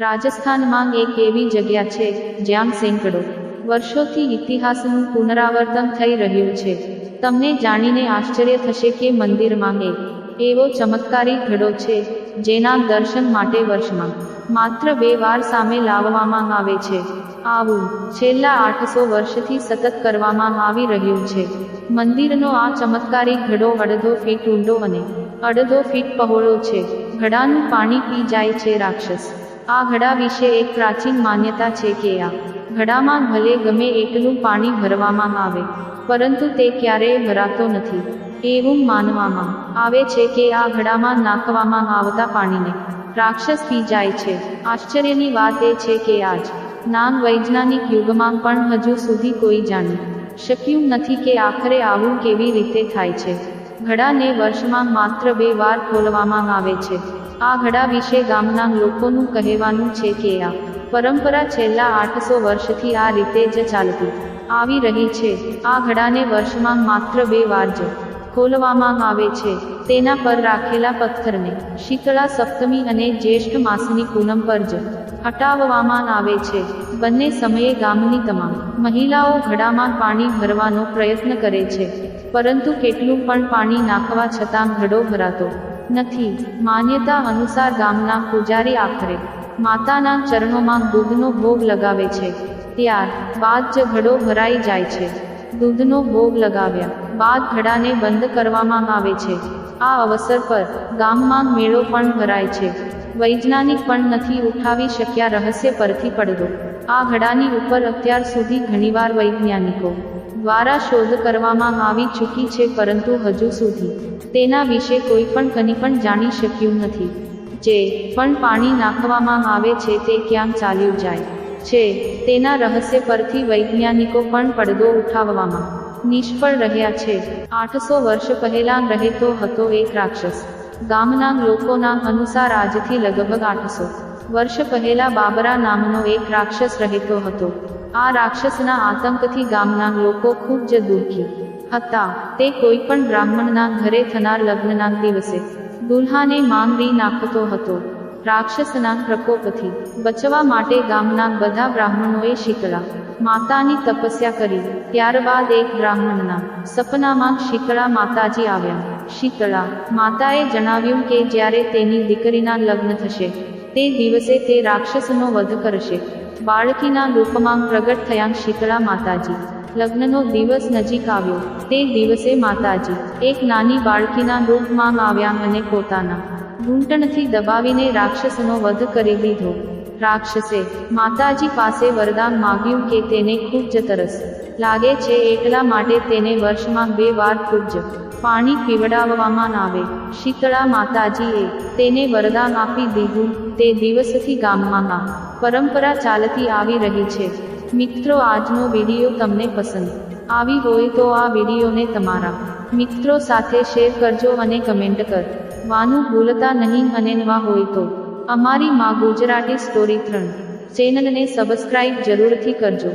રાજસ્થાનમાં એક એવી જગ્યા છે, જ્યાં સેંકડો વર્ષોથી ઇતિહાસનું પુનરાવર્તન થઈ રહ્યું છે. તમને જાણીને આશ્ચર્ય થશે કે મંદિરમાં એક એવો ચમત્કારી ઘડો છે, જેના દર્શન માટે વર્ષમાં માત્ર બે વાર સામે લાવવામાં આવે છે. આવું છેલ્લા આઠસો વર્ષથી સતત કરવામાં આવી રહ્યું છે. મંદિરનો આ ચમત્કારી ઘડો અડધો ફીટ ઊંડો અને અડધો ફીટ પહોળો છે. ઘડાનું પાણી પી જાય છે રાક્ષસ. આ ઘડા વિશે એક પ્રાચીન માન્યતા છે કે આ ઘડામાં ભલે ગમે એટલું પાણી ભરવામાં આવે, પરંતુ તે ક્યારેય ભરાતો નથી, એવું માનવામાં આવે છે કે આ ઘડામાં નાખવામાં આવતા પાણીને રાક્ષસ પી જાય છે. આશ્ચર્યની વાત એ છે કે આજ નામ વૈજ્ઞાનિક યુગમાં પણ હજુ સુધી કોઈ જાણી શક્યું નથી કે આખરે આવું કેવી રીતે થાય છે. ઘડાને વર્ષમાં માત્ર બે વાર ખોલવામાં આવે છે. આ ઘડા વિશે ગામના લોકોનું કહેવાનું છે કે આ પરંપરા છેલ્લા આઠસો વર્ષથી આ રીતે જ ચાલતી આવી રહી છે. આ ઘડાને વર્ષમાં માત્ર બે વાર જ ખોલવામાં આવે છે. તેના પર રાખેલા પથ્થરને શીતળા સપ્તમી અને જ્યેષ્ઠ માસની પૂનમ પર જ હટાવવામાં આવે છે. બંને સમયે ગામની તમામ મહિલાઓ ઘડામાં પાણી ભરવાનો પ્રયત્ન કરે છે, પરંતુ કેટલું પણ પાણી નાખવા છતાં ઘડો ભરાતો નથી. માન્યતા અનુસાર ગામના પૂજારી આખરે માતાના ચરણોમાં દૂધનો ભોગ લગાવે છે. ત્યાર બાદ જ ઘડો ભરાઈ જાય છે. દૂધનો ભોગ લગાવ્યા બાદ ઘડાને બંધ કરવામાં આવે છે. આ અવસર પર ગામમાં મેળો પણ ભરાય છે. વૈજ્ઞાનિક પણ નથી ઉઠાવી શક્યા રહસ્ય પરથી પડદો. આ ઘડાની ઉપર અત્યાર સુધી ઘણીવાર વૈજ્ઞાનિકો દ્વારા શોધ કરવામાં આવી ચૂકી છે પરંતુ હજુ સુધી તેના વિશે કોઈ પણ કની પણ જાણી શક્યું નથી. જે પણ પાણી નાખવામાં આવે છે તે ક્યાં ચાલ્યું જાય છે તેના રહસ્ય પરથી વૈજ્ઞાનિકો પણ પડદો ઉઠાવવામાં નિષ્ફળ રહ્યા છે. આઠસો વર્ષ પહેલાં રહેતો હતો એક રાક્ષસ. ગામના લોકોના અનુસાર આજથી લગભગ આઠસો વર્ષ પહેલા બાબરા નામનો એક રાક્ષસ રહેતો હતો. આ રાક્ષસના આતંકથી ગામના લોકો ખૂબ જ દુઃખી હતા. તે કોઈ પણ બ્રાહ્મણના ઘરે થનાર લગ્નના દિવસે દુલ્હાને માંગરી નાખતો હતો. રાક્ષસના પ્રકોપથી બચવા માટે ગામના બધા બ્રાહ્મણોએ શીતળા માતાની તપસ્યા કરી. ત્યારબાદ એક બ્રાહ્મણના સપનામાં શીતળા માતાજી આવ્યા. શીતળા માતાએ જણાવ્યું કે જ્યારે તેની દીકરીના લગ્ન થશે, તે દિવસે તે રાક્ષસનો વધ કરશે. બાળકીના રૂપમાં પ્રગટ થયા શીતળા માતાજી. લગ્નનો દિવસ નજીક આવ્યો. તે દિવસે માતાજી, એક નાની બાળકીના રૂપમાં આવ્યા અને પોતાના ઘૂંટણથી દબાવીને રાક્ષસનો વધ કરી દીધો. રાક્ષસે માતાજી પાસે વરદાન માગ્યું કે તેને ખૂબ જ તરસ લાગે છે, એકલા માટે તેને વર્ષમાં બે વાર ખૂબ જ પાણી પીવડાવવામાં આવે. શીતળા માતાજીએ તેને વરદાન આપી દીધું. તે દિવસથી ગામમાં પરંપરા ચાલતી આવી રહી છે. મિત્રો, આજનો વીડિયો તમને પસંદ આવી હોય તો આ વિડીયોને તમારા મિત્રો સાથે શેર કરજો અને કમેન્ટ કર. વાનું ભૂલતા નહીં અને નવા હોય તો અમારી માં ગુજરાતી સ્ટોરી ત્રણ ચેનલને સબસ્ક્રાઇબ જરૂરથી કરજો.